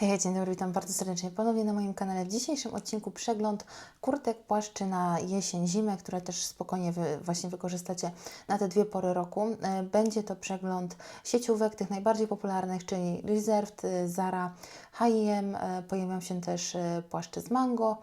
Hej, dzień dobry, witam bardzo serdecznie ponownie na moim kanale. W dzisiejszym odcinku przegląd kurtek, płaszczy na jesień, zimę, które też spokojnie wy, właśnie wykorzystacie na te dwie pory roku. E, Będzie to przegląd sieciówek, tych najbardziej popularnych, czyli Reserved, e, Zara, H&M, e, pojawią się też płaszcze z Mango,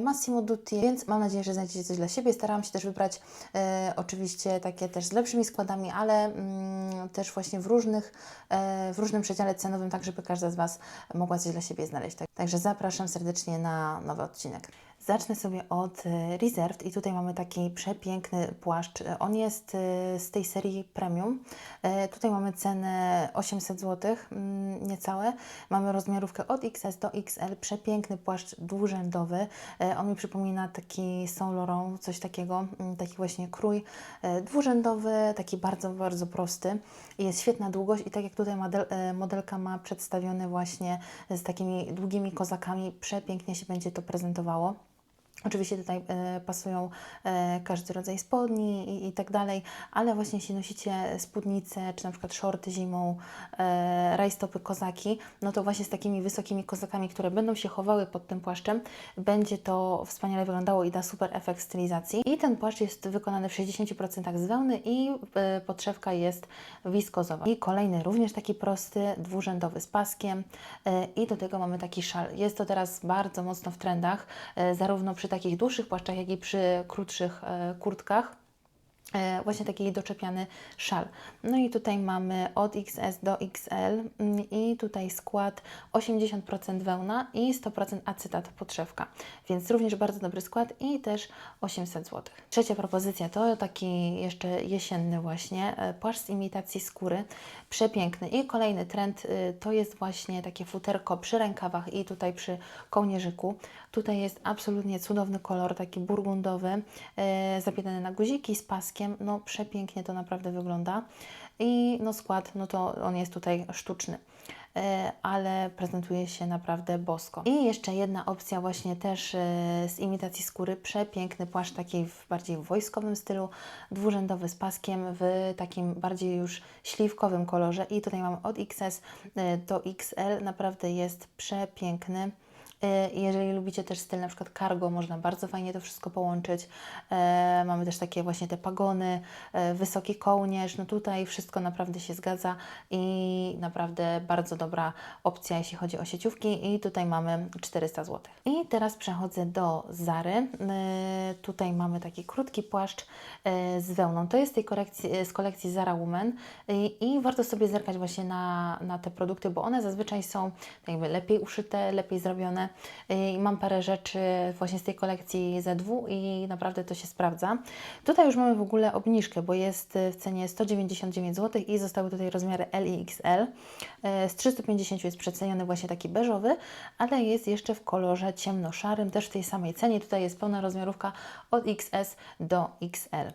Massimo Dutti, więc mam nadzieję, że znajdziecie coś dla siebie. Starałam się też wybrać oczywiście takie też z lepszymi składami, ale mm, też właśnie w różnych, e, w różnym przedziale cenowym, tak żeby każda z Was mogła coś dla siebie znaleźć. Tak- Także zapraszam serdecznie na nowy odcinek. Zacznę sobie od e, Reserved i tutaj mamy taki przepiękny płaszcz. E, On jest e, z tej serii premium. Tutaj mamy cenę 800 zł, mm, niecałe. Mamy rozmiarówkę od XS do XL. Przepiękny płaszcz dwurzędowy. On mi przypomina taki Saint Laurent, coś takiego, mm, taki właśnie krój dwurzędowy, taki bardzo, bardzo prosty. Jest świetna długość i tak jak tutaj model, modelka ma przedstawione właśnie z takimi długimi kozakami, przepięknie się będzie to prezentowało. Oczywiście tutaj e, pasują e, każdy rodzaj spodni i, i tak dalej, ale właśnie jeśli nosicie spódnice, czy na przykład shorty zimą, e, rajstopy, kozaki, no to właśnie z takimi wysokimi kozakami, które będą się chowały pod tym płaszczem, będzie to wspaniale wyglądało i da super efekt stylizacji. I ten płaszcz jest wykonany w 60% z wełny i e, podszewka jest wiskozowa. I kolejny również taki prosty, dwurzędowy z paskiem e, i do tego mamy taki szal. Jest to teraz bardzo mocno w trendach, e, zarówno przy takich dłuższych płaszczach, jak i przy krótszych e, kurtkach. E, Właśnie taki doczepiany szal. No i tutaj mamy od XS do XL mm, i tutaj skład 80% wełna i 100% acetat podszewka, więc również bardzo dobry skład i też 800 zł. Trzecia propozycja to taki jeszcze jesienny właśnie e, płaszcz z imitacji skóry, przepiękny i kolejny trend y, to jest właśnie takie futerko przy rękawach i tutaj przy kołnierzyku. Tutaj jest absolutnie cudowny kolor, taki burgundowy, e, zapiętany na guziki z no przepięknie to naprawdę wygląda. I no skład, no to on jest tutaj sztuczny, e, ale prezentuje się naprawdę bosko. I jeszcze jedna opcja właśnie też e, z imitacji skóry, przepiękny płaszcz taki w bardziej wojskowym stylu, dwurzędowy z paskiem w takim bardziej już śliwkowym kolorze i tutaj mamy od XS e, do XL, naprawdę jest przepiękny. E, Jeżeli lubicie też styl na przykład cargo, można bardzo fajnie to wszystko połączyć. E, mamy też takie właśnie te pagony, e, wysoki kołnierz. No tutaj wszystko naprawdę się zgadza i naprawdę bardzo dobra opcja, jeśli chodzi o sieciówki. I tutaj mamy 400 zł. I teraz przechodzę do Zary. Tutaj mamy taki krótki płaszcz z wełną. To jest tej korekcji, z kolekcji Zara Woman i, warto sobie zerkać właśnie na, na te produkty, bo one zazwyczaj są jakby lepiej uszyte, lepiej zrobione. I mam parę rzeczy właśnie z tej kolekcji ZW i naprawdę to się sprawdza. Tutaj już mamy w ogóle obniżkę, bo jest w cenie 199 zł i zostały tutaj rozmiary L i XL. E, Z 350 jest przeceniony właśnie taki beżowy, ale jest jeszcze w kolorze ciemnoszarym, też w tej samej cenie. Tutaj jest pełna rozmiarówka od XS do XL.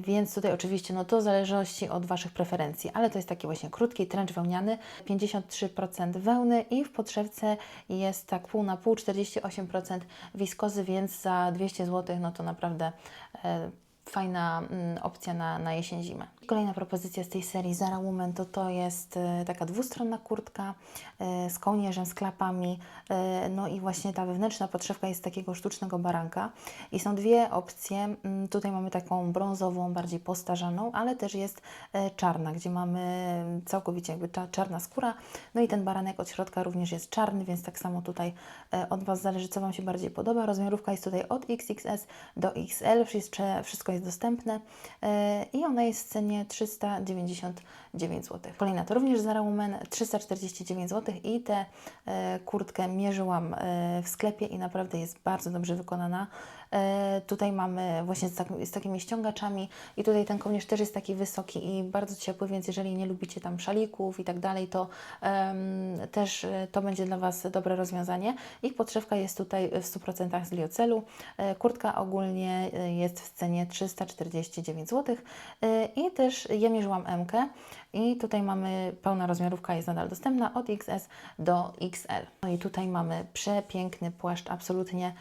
Więc tutaj oczywiście no to w zależności od Waszych preferencji, ale to jest taki właśnie krótki trench wełniany, 53% wełny i w podszewce jest tak pół na pół, 48% wiskozy, więc za 200 zł no to naprawdę e, fajna mm, opcja na, na jesień, zimę. Kolejna propozycja z tej serii Zara Woman to to jest e, taka dwustronna kurtka e, z kołnierzem, z klapami, e, no i właśnie ta wewnętrzna podszewka jest takiego sztucznego baranka i są dwie opcje. Mm, Tutaj mamy taką brązową, bardziej postarzaną, ale też jest czarna, gdzie mamy całkowicie jakby cza- czarna skóra, no i ten baranek od środka również jest czarny, więc tak samo tutaj od Was zależy, co Wam się bardziej podoba. Rozmiarówka jest tutaj od XXS do XL, wszystko jest dostępne e, i ona jest w cenie 399 zł. Kolejna to również Zara Woman, 349 zł i tę e, kurtkę mierzyłam e, w sklepie i naprawdę jest bardzo dobrze wykonana. E, tutaj mamy właśnie z, tak, z takimi ściągaczami i tutaj ten kołnierz też jest taki wysoki i bardzo ciepły, więc jeżeli nie lubicie tam szalików i tak dalej, to em, też e, to będzie dla Was dobre rozwiązanie. Ich podszewka jest tutaj w 100% z liocelu. E, kurtka ogólnie jest w cenie 349 zł i też ja mierzyłam M i tutaj mamy pełna rozmiarówka jest nadal dostępna od XS do XL. No i tutaj mamy przepiękny płaszcz, absolutnie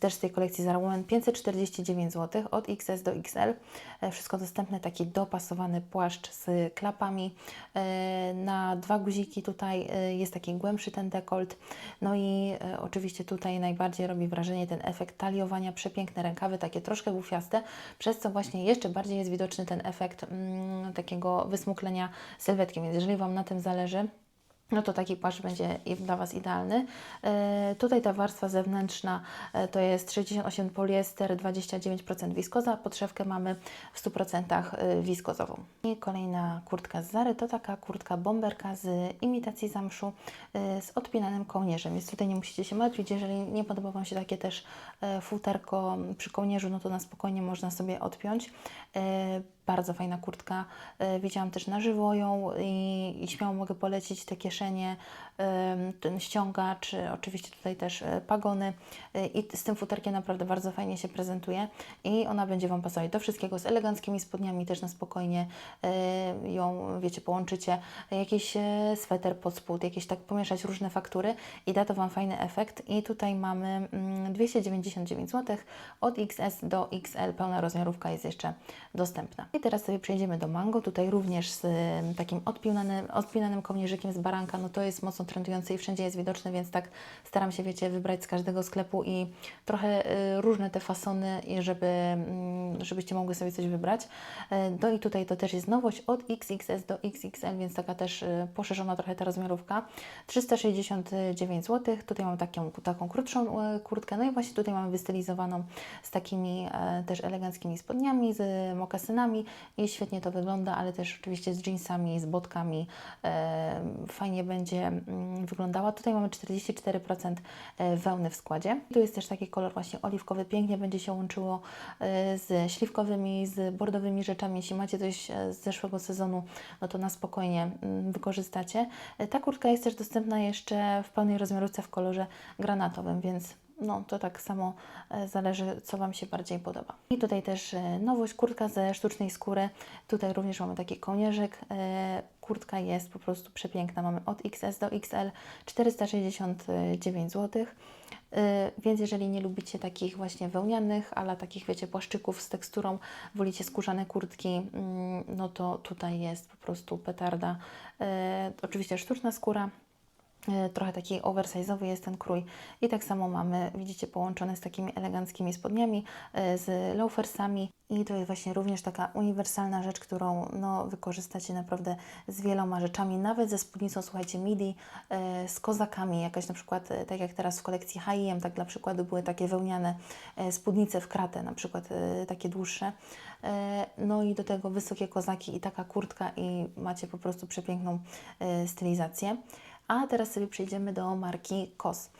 też z tej kolekcji kolekcji Woman 549 zł od XS do XL. E, Wszystko dostępne, taki dopasowany płaszcz z klapami. E, Na dwa guziki tutaj e, jest taki głębszy ten dekolt. No i oczywiście tutaj najbardziej robi wrażenie ten efekt taliowania, przepiękne rękawy, takie troszkę bufiaste, przez co właśnie jeszcze bardziej jest widoczny ten efekt mm, takiego wysmuklenia sylwetki. Więc jeżeli Wam na tym zależy, no to taki płaszcz będzie dla Was idealny. E, tutaj ta warstwa zewnętrzna e, to jest 68 poliester, 29% wiskoza, podszewkę mamy w 100% e, wiskozową. I kolejna kurtka z Zary to taka kurtka bomberka z imitacji zamszu z odpinanym kołnierzem, więc tutaj nie musicie się martwić, jeżeli nie podoba Wam się takie też futerko przy kołnierzu, no to na spokojnie można sobie odpiąć. Bardzo fajna kurtka. E, Widziałam też na żywo ją i, i śmiało mogę polecić te kieszenie, em, ten ściągacz, e, oczywiście tutaj też e, pagony E, i z tym futerkiem naprawdę bardzo fajnie się prezentuje i ona będzie Wam pasować do wszystkiego z eleganckimi spodniami też na spokojnie e, ją, wiecie, połączycie jakiś e, sweter pod spód, jakieś tak pomieszać różne faktury i da to Wam fajny efekt i tutaj mamy mm, 299 zł od XS do XL, pełna rozmiarówka jest jeszcze dostępna. I teraz sobie przejdziemy do Mango, tutaj również z takim odpinanym, odpinanym kołnierzykiem z baranka, no to jest mocno trendujące i wszędzie jest widoczne, więc tak staram się, wiecie, wybrać z każdego sklepu i trochę y, różne te fasony, żeby, mm, żebyście mogły sobie coś wybrać. E, No i tutaj to też jest nowość od XXS do XXL, więc taka też y, poszerzona trochę ta rozmiarówka. 369 zł. Tutaj mam taką, taką krótszą e, kurtkę, no i właśnie tutaj mamy wystylizowaną z takimi e, też eleganckimi spodniami, z mokasynami i świetnie to wygląda, ale też oczywiście z jeansami, z botkami. E, Fajnie będzie mm, wyglądała. Tutaj mamy 44% e, wełny w składzie. Tu jest też taki kolor właśnie oliwkowy, pięknie będzie się łączyło e, z śliwkowymi, z bordowymi rzeczami. Jeśli macie coś z zeszłego sezonu, no to na spokojnie mm, wykorzystacie. Ta kurtka jest też dostępna jeszcze w pełnej rozmiarówce w kolorze granatowym, więc no to tak samo e, zależy, co Wam się bardziej podoba. I tutaj też e, nowość, kurtka ze sztucznej skóry. Tutaj również mamy taki kołnierzyk. E, Kurtka jest po prostu przepiękna. Mamy od XS do XL 469 zł. Więc jeżeli nie lubicie takich właśnie wełnianych, ale takich wiecie płaszczyków z teksturą, wolicie skórzane kurtki, mm, no to tutaj jest po prostu petarda. Oczywiście sztuczna skóra, Trochę taki oversize'owy jest ten krój. I tak samo mamy, widzicie, połączone z takimi eleganckimi spodniami, e, z loafersami. I to jest właśnie również taka uniwersalna rzecz, którą no, wykorzystacie naprawdę z wieloma rzeczami, nawet ze spódnicą, słuchajcie, midi, e, z kozakami, jakaś na przykład, e, tak jak teraz w kolekcji H&M, tak dla przykładu były takie wełniane e, spódnice w kratę, na przykład e, takie dłuższe, E, no i do tego wysokie kozaki i taka kurtka i macie po prostu przepiękną e, stylizację. A teraz sobie przejdziemy do marki KOS.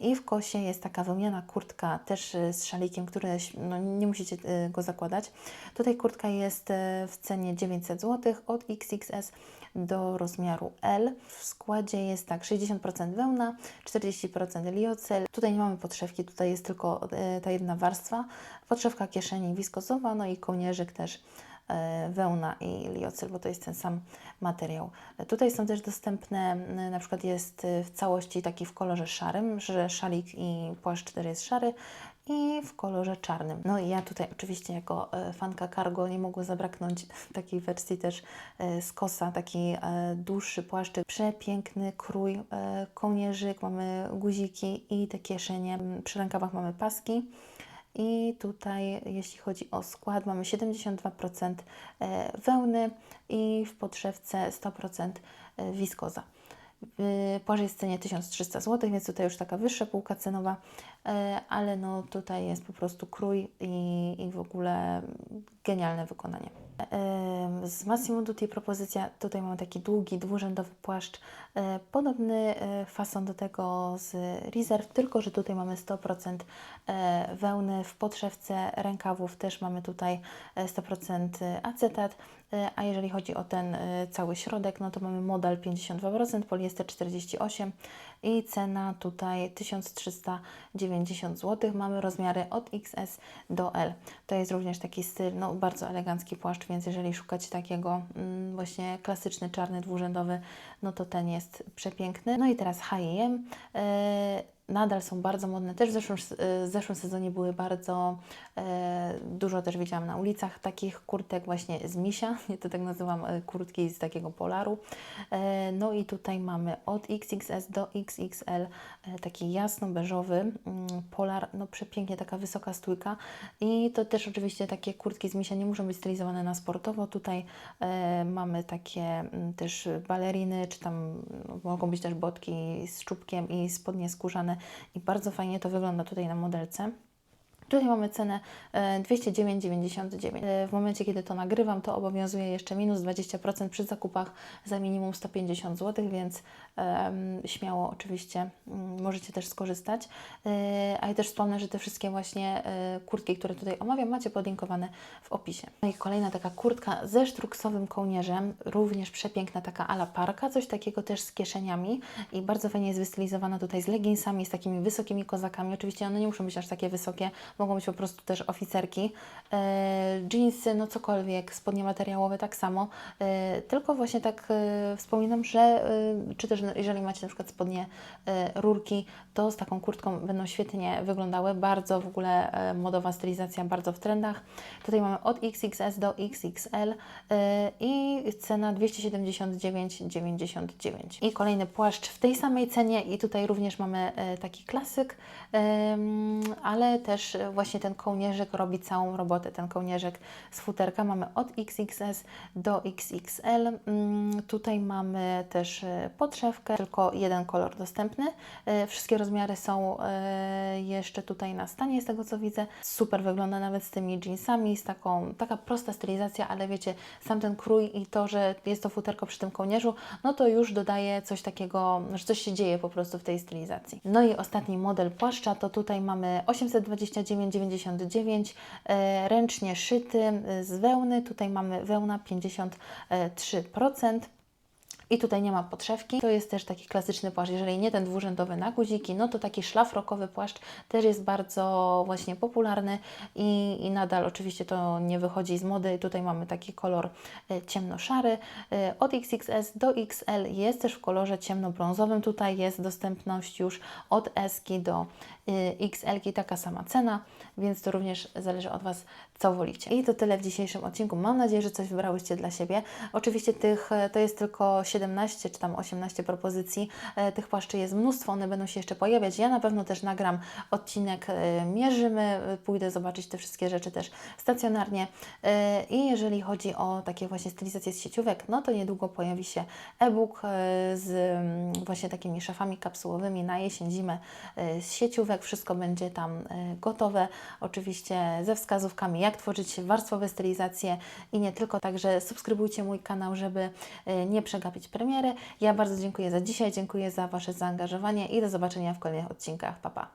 I w KOSie jest taka wełniana kurtka też y, z szalikiem, który no, nie musicie y, go zakładać. Tutaj kurtka jest y, w cenie 900 zł od XXS do rozmiaru L. W składzie jest tak 60% wełna, 40% liocel. Tutaj nie mamy podszewki, tutaj jest tylko ta jedna warstwa. Podszewka kieszeni wiskozowa, no i kołnierzyk też e, wełna i liocel, bo to jest ten sam materiał. E, Tutaj są też dostępne, m, na przykład jest e, w całości taki w kolorze szarym, że szalik i płaszcz też jest szary i w kolorze czarnym. No i ja tutaj oczywiście jako e, fanka cargo nie mogło zabraknąć takiej wersji też e, z kosa, taki e, dłuższy płaszczyk, przepiękny krój, e, kołnierzyk, mamy guziki i te kieszenie. Przy rękawach mamy paski. I tutaj, jeśli chodzi o skład, mamy 72% e, wełny i w podszewce 100% e, wiskoza. Płaszcz jest w cenie 1300 zł, więc tutaj już taka wyższa półka cenowa, e, ale no tutaj jest po prostu krój i, i w ogóle genialne wykonanie. Z Massimo Dutti propozycja, tutaj mamy taki długi, dwurzędowy płaszcz, e, podobny e, fason do tego z Reserve, tylko że tutaj mamy 100% e, wełny w podszewce rękawów, też mamy tutaj e, 100% acetat, a jeżeli chodzi o ten cały środek, no to mamy modal 52%, poliester 48% i cena tutaj 1390 zł. Mamy rozmiary od XS do L. To jest również taki styl, no bardzo elegancki płaszcz, więc jeżeli szukacie takiego mm, właśnie klasyczny, czarny, dwurzędowy, no to ten jest przepiękny. No i teraz H&M. Nadal są bardzo modne. Też w zeszłym, w zeszłym sezonie były bardzo e, dużo też widziałam na ulicach takich kurtek właśnie z misia, ja to tak nazywam e, kurtki z takiego polaru. E, no i tutaj mamy od XXS do XXL e, taki jasno-beżowy mm, polar, no przepięknie, taka wysoka stójka i to też oczywiście takie kurtki z misia nie muszą być stylizowane na sportowo. Tutaj e, mamy takie mm, też baleriny, czy tam no, mogą być też botki z czubkiem i spodnie skórzane i bardzo fajnie to wygląda tutaj na modelce. Tutaj mamy cenę e, 209,99. E, W momencie, kiedy to nagrywam, to obowiązuje jeszcze minus 20% przy zakupach za minimum 150 zł, więc śmiało oczywiście mm, możecie też skorzystać. E, A ja też wspomnę, że te wszystkie właśnie e, kurtki, które tutaj omawiam, macie podlinkowane w opisie. No i kolejna taka kurtka ze sztruksowym kołnierzem, również przepiękna taka ala parka, coś takiego też z kieszeniami i bardzo fajnie jest wystylizowana tutaj z leginsami, z takimi wysokimi kozakami. Oczywiście one nie muszą być aż takie wysokie, mogą być po prostu też oficerki. Jeansy, no cokolwiek, spodnie materiałowe tak samo. E, tylko właśnie tak e, wspominam, że e, czy też jeżeli macie na przykład spodnie rurki, to z taką kurtką będą świetnie wyglądały. Bardzo w ogóle modowa stylizacja, bardzo w trendach. Tutaj mamy od XXS do XXL i cena 279,99. I kolejny płaszcz w tej samej cenie i tutaj również mamy taki klasyk, ale też właśnie ten kołnierzyk robi całą robotę. Ten kołnierzek z futerka mamy od XXS do XXL. Mm, tutaj mamy też e, podszewkę, tylko jeden kolor dostępny. E, wszystkie rozmiary są e, jeszcze tutaj na stanie, z tego co widzę. Super wygląda nawet z tymi jeansami, z taką, taka prosta stylizacja, ale wiecie, sam ten krój i to, że jest to futerko przy tym kołnierzu, no to już dodaje coś takiego, że coś się dzieje po prostu w tej stylizacji. No i ostatni model płaszcza, to tutaj mamy 829 29,99 e, ręcznie szyty e, z wełny. Tutaj mamy wełna 53%. I tutaj nie ma podszewki. To jest też taki klasyczny płaszcz. Jeżeli nie ten dwurzędowy na guziki, no to taki szlafrokowy płaszcz też jest bardzo właśnie popularny i, i nadal oczywiście to nie wychodzi z mody. Tutaj mamy taki kolor e, ciemno szary. Od XXS do XL jest też w kolorze ciemnobrązowym. Tutaj jest dostępność już od S do XL taka sama cena, więc to również zależy od Was, co wolicie. I to tyle w dzisiejszym odcinku. Mam nadzieję, że coś wybrałyście dla siebie. Oczywiście tych, e, to jest tylko 17 czy tam 18 propozycji. E, Tych płaszczy jest mnóstwo, one będą się jeszcze pojawiać. Ja na pewno też nagram odcinek e, Mierzymy, pójdę zobaczyć te wszystkie rzeczy też stacjonarnie. I jeżeli chodzi o takie właśnie stylizacje z sieciówek, no to niedługo pojawi się e-book z mm, właśnie takimi szafami kapsułowymi na jesień, zimę z sieciówek. Wszystko będzie tam e, gotowe, oczywiście ze wskazówkami, jak tworzyć warstwowe stylizacje i nie tylko. Także subskrybujcie mój kanał, żeby e, nie przegapić premiery. Ja bardzo dziękuję za dzisiaj, dziękuję za Wasze zaangażowanie i do zobaczenia w kolejnych odcinkach. Pa, pa.